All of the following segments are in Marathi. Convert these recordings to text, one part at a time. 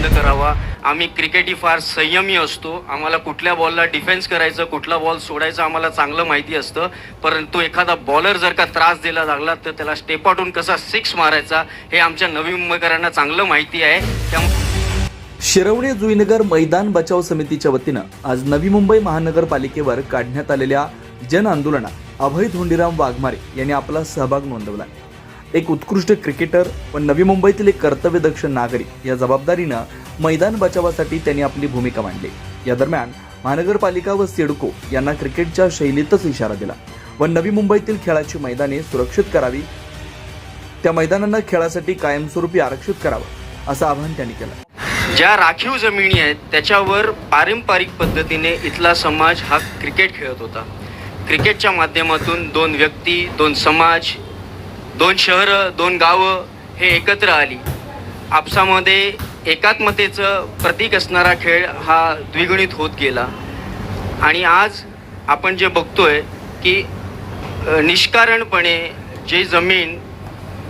बंद करावा. आम्ही क्रिकेटी फार संयमी असतो. आम्हाला कुठल्या बॉलला डिफेन्स करायचं कुठला बॉल सोडायचं आम्हाला चांगलं माहिती असतं. परंतु एखादा बॉलर जर का त्रास दिला लागला तर त्याला स्टेपाटून कसा सिक्स मारायचा हे आमच्या नवी मुंबईकरांना चांगलं माहिती आहे. त्यामुळे शिरवणे जुईनगर मैदान बचाव समितीच्या वतीनं आज नवी मुंबई महानगरपालिकेवर काढण्यात आलेल्या जन आंदोलनात अभय धोंडीराम वाघमारे यांनी आपला सहभाग नोंदवला. एक उत्कृष्ट क्रिकेटर व नवी मुंबईतील एक कर्तव्यदक्ष नागरिक या जबाबदारीनं मैदान बचावासाठी त्यांनी आपली भूमिका मांडली. या दरम्यान महानगरपालिका व सिडको यांना क्रिकेटच्या शैलीतच इशारा दिला व नवी मुंबईतील खेळाची मैदाने सुरक्षित करावी त्या मैदानांना खेळासाठी कायमस्वरूपी आरक्षित करावं असं आवाहन त्यांनी केलं. ज्या राखीव जमिनी आहेत त्याच्यावर पारंपरिक पद्धतीने इथला समाज हा क्रिकेट खेळत होता. क्रिकेटच्या माध्यमातून दोन व्यक्ती दोन समाज दोन शहरं दोन गावं हे एकत्र आली. आपसामध्ये एकात्मतेचं प्रतीक असणारा खेळ हा द्विगुणित होत गेला. आणि आज आपण जे बघतोय की निष्कारणपणे जे जमीन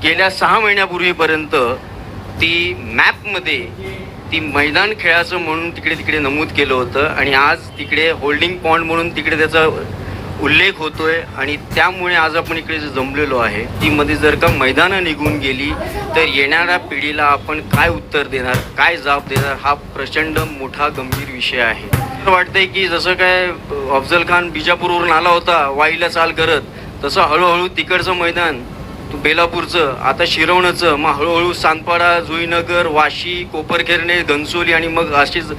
गेल्या सहा महिन्यापूर्वीपर्यंत ती मॅपमध्ये ती मैदान खेळाचं म्हणून तिकडे तिकडे नमूद केलं होतं आणि आज तिकडे होल्डिंग पॉईंट म्हणून तिकडे त्याचं उल्लेख होतोय आणि त्यामुळे आज आपण इकडे जे जमलेलो आहे ती मध्ये जर का मैदानं निघून गेली तर येणाऱ्या पिढीला आपण काय उत्तर देणार काय जाब देणार हा प्रचंड मोठा गंभीर विषय आहे. असं वाटतंय की जसं काय अफजल खान बिजापूरवरून आला होता वाईला चाल करत तसं हळूहळू तिकडचं मैदान तू बेलापूरचं आता शिरवणचं मग हळूहळू सानपाडा जुईनगर वाशी कोपरखेरणे घनसोली आणि मग अशीच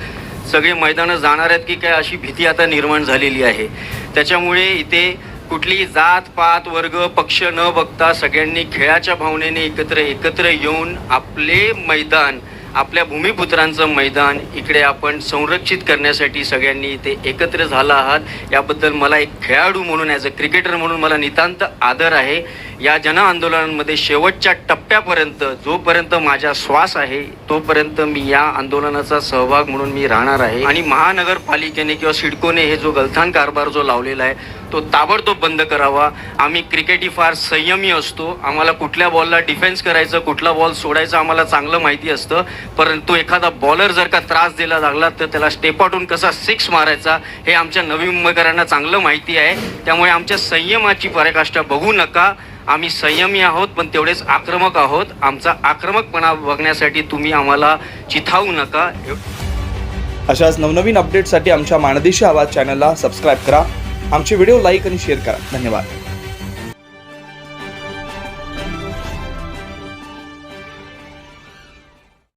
सगळे मैदानं जाणार आहेत की काय अशी भीती आता निर्माण झालेली आहे. त्याच्यामुळे इथे कुठली जात पात वर्ग पक्ष न बघता सगळ्यांनी खेळाच्या भावनेने एकत्र एकत्र येऊन आपले मैदान आपल्या भूमिपुत्रांचं मैदान इकडे आपण संरक्षित करण्यासाठी सगळ्यांनी इथे एकत्र झाला आहात. याबद्दल मला एक खेळाडू म्हणून ॲज अ क्रिकेटर म्हणून मला नितांत आदर आहे. या जन आंदोलनांमध्ये शेवटच्या टप्प्यापर्यंत जोपर्यंत माझा श्वास आहे तोपर्यंत मी या आंदोलनाचा सहभाग म्हणून मी राहणार आहे. आणि महानगरपालिकेने किंवा सिडकोने हे जो गलथान कारभार जो लावलेला आहे तो ताबडतोब बंद करावा. आम्ही क्रिकेटी फार संयमी असतो. आम्हाला कुठल्या बॉलला डिफेन्स करायचं कुठला बॉल सोडायचा आम्हाला चांगलं माहिती असतं. परंतु एखादा बॉलर जर का त्रास दिला लागला तर त्याला स्टेपाटून कसा सिक्स मारायचा हे आमच्या नवी मुंबईकरांना चांगलं माहिती आहे. त्यामुळे आमच्या संयमाची पराकाष्ठा बघू नका. आम्ही संयमी आहोत पण तेवढेच आक्रमक आहोत. आमचा आक्रमकपणा बघण्यासाठी तुम्ही आम्हाला चिथावू नका. अशाच नवनवीन अपडेटसाठी आमच्या माणदेशी आवाज चॅनलला सबस्क्राईब करा. आमचे व्हिडिओ लाईक आणि शेअर करा. धन्यवाद.